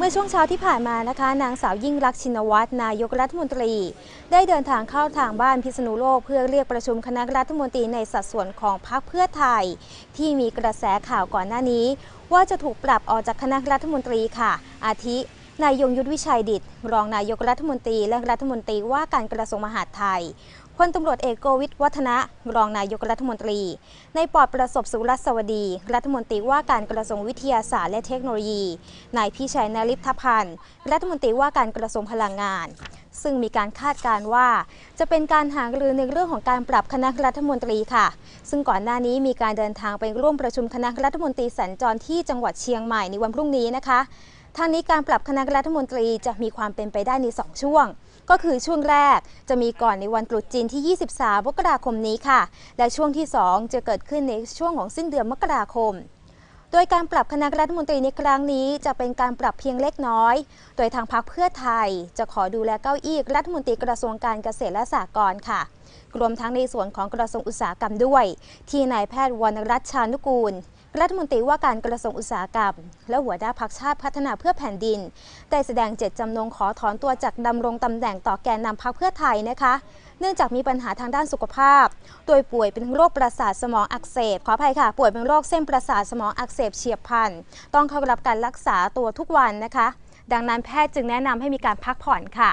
เมื่อช่วงเช้าที่ผ่านมานะคะ นางสาวยิ่งรักชินวัตรนายกรัฐมนตรี ได้เดินทางเข้าทางบ้านพิษณุโลก เพื่อเรียกประชุมคณะรัฐมนตรีในสัดส่วนของพรรคเพื่อไทย ที่มีกระแสข่าวก่อนหน้านี้ ว่าจะถูกปรับออกจากคณะรัฐมนตรีค่ะ อาทิ นายยงยุทธวิชัยดิตรองนายกรัฐมนตรีและรัฐมนตรีว่าการกระทรวงมหาดไทย พลตำรวจเอกโกวิทวัฒนะรองนายกรัฐมนตรี ในปอดประสบสุรัสวดี รัฐมนตรีว่าการกระทรวงวิทยาศาสตร์และเทคโนโลยี นายพิชัยนริพพันธ์รัฐมนตรีว่าการกระทรวงพลังงาน ซึ่งมีการคาดการว่า จะเป็นการหารือในเรื่องของการปรับคณะรัฐมนตรีค่ะ ซึ่งก่อนหน้านี้มีการเดินทางไปร่วมประชุมคณะรัฐมนตรีสัญจรที่จังหวัดเชียงใหม่ในวันพรุ่งนี้นะคะ ทางนี้การปรับคณะรัฐมนตรีจะมีความเป็นไปได้ใน 2 ช่วง ก็คือช่วงแรกจะมีก่อนในวันตรุษจีนที่ 23 มกราคมนี้ค่ะ และช่วงที่ 2 จะเกิดขึ้นในช่วงของสิ้นเดือนมกราคม โดยการปรับคณะรัฐมนตรีในครั้งนี้ จะเป็นการปรับเพียงเล็กน้อย โดยทางพรรคเพื่อไทย จะขอดูแลเก้าอี้รัฐมนตรีกระทรวงการเกษตรและสหกรณ์ค่ะรวมทั้งในส่วนของกระทรวงอุตสาหกรรมด้วย ที่นายแพทย์วรรณรัตน์ชานุกูล รัฐมนตรีว่าการกระทรวงอุตสาหกรรม และหัวหน้าพักชาติพัฒนาเพื่อแผ่นดิน ได้แสดงเจตจำนงขอถอนตัวจากดำรงตำแหน่งต่อแกนนำพักเพื่อไทยนะคะ เนื่องจากมีปัญหาทางด้านสุขภาพ โดยป่วยเป็นโรคประสาทสมองอักเสบ ขออภัยค่ะ ป่วยเป็นโรคเส้นประสาทสมองอักเสบเฉียบพลัน ต้องเข้ารับการรักษาตัวทุกวันนะคะ ดังนั้นแพทย์จึงแนะนำให้มีการพักผ่อนค่ะ